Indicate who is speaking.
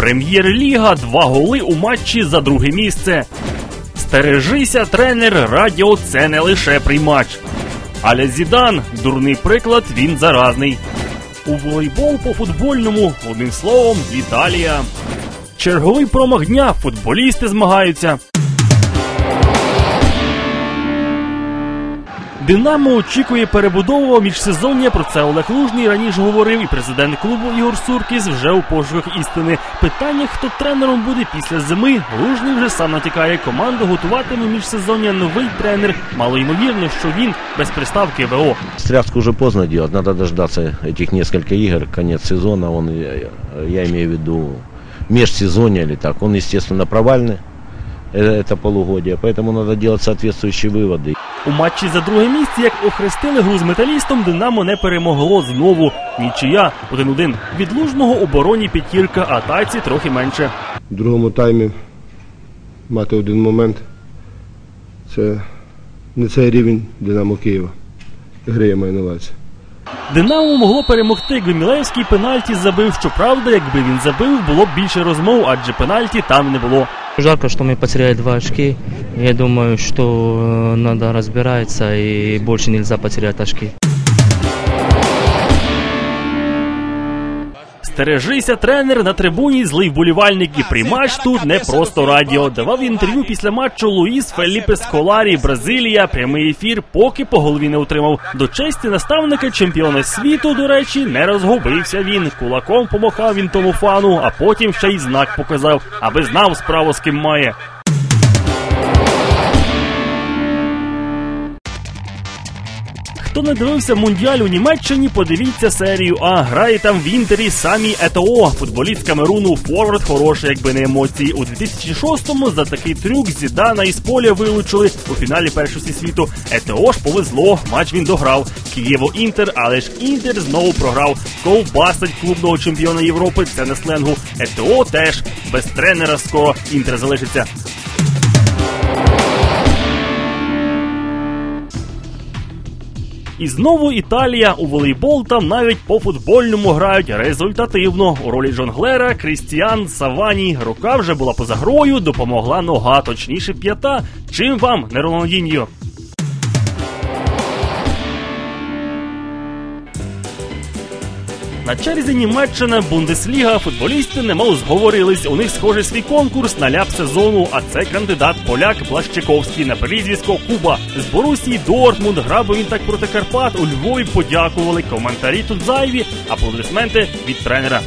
Speaker 1: Прем'єр-ліга, два голи у матчі за друге місце. Стережися, тренер, радіо це не лише приймач. Аля Зідан, дурний приклад, він заразний. У волейбол по футбольному, одним словом, Італія. Черговий промах дня, футболісти змагаються. Динамо очікує перебудову міжсезоння. Про це Олег Лужний раніше говорив, і президент клубу Ігор Суркіс вже у пошуках істини. Питання, хто тренером буде після зими. Лужний вже сам натякає. Команду готуватиме міжсезоння новий тренер. Мало ймовірно, що він без приставки ВО.
Speaker 2: Стряпку уже поздно делать, надо дождаться этих несколько игр, конец сезона, он, я, я имею в виду межсезонье или так, он, естественно, провальный, э, это полугодие, поэтому надо делать соответствующие выводы.
Speaker 1: У матчі за друге місце, як охрестили гру з металістом, Динамо не перемогло знову. Нічия 1-1. Від лужного обороні п'ятірка, а тайці трохи менше.
Speaker 3: В другому таймі мати один момент. Це не цей рівень Динамо Києва. Гри я маю на увазі.
Speaker 1: Динамо могло перемогти, якби Мілевський пенальті забив. Щоправда, якби він забив, було б більше розмов, адже пенальті там не було.
Speaker 4: Жалко, что мы потеряли два очки. Я думаю, что э, надо разбираться и больше нельзя потерять очки.
Speaker 1: Стережися, тренер на трибуні, злий вболівальник і приймач тут не просто радіо. Давав інтерв'ю після матчу Луїс Феліпе Сколарі, Бразилія, прямий ефір, поки по голові не отримав. До честі наставника чемпіона світу, до речі, не розгубився він. Кулаком помахав він тому фану, а потім ще й знак показав, аби знав справу з ким має. Хто не дивився мундіаль у Німеччині, подивіться серію А. Грає там в інтері самі Етоо. Футболіст Камеруну Форвард хороший, якби не емоції. У 2006-му за такий трюк Зідана із поля вилучили у фіналі першості світу. Етоо ж повезло. Матч він дограв. Києво Інтер, але ж Інтер знову програв. Ковбасить клубного чемпіона Європи. Це не сленгу. Етоо теж без тренера скоро Інтер залишиться. І знову Італія у волейбол там навіть по футбольному грають результативно. У ролі жонглера Крістіан Савані рука вже була поза грою, допомогла нога, точніше п'ята. Чим вам не Ронaldinho? На черзі Німеччина, Бундесліга, футболісти немов зговорились. У них схоже свій конкурс на ляп сезону. А це кандидат поляк Блащиковський на прізвисько Куба. З Борусії Дортмунд грабив він так проти Карпат. У Львові подякували. Коментарі тут зайві, аплодисменти від тренера.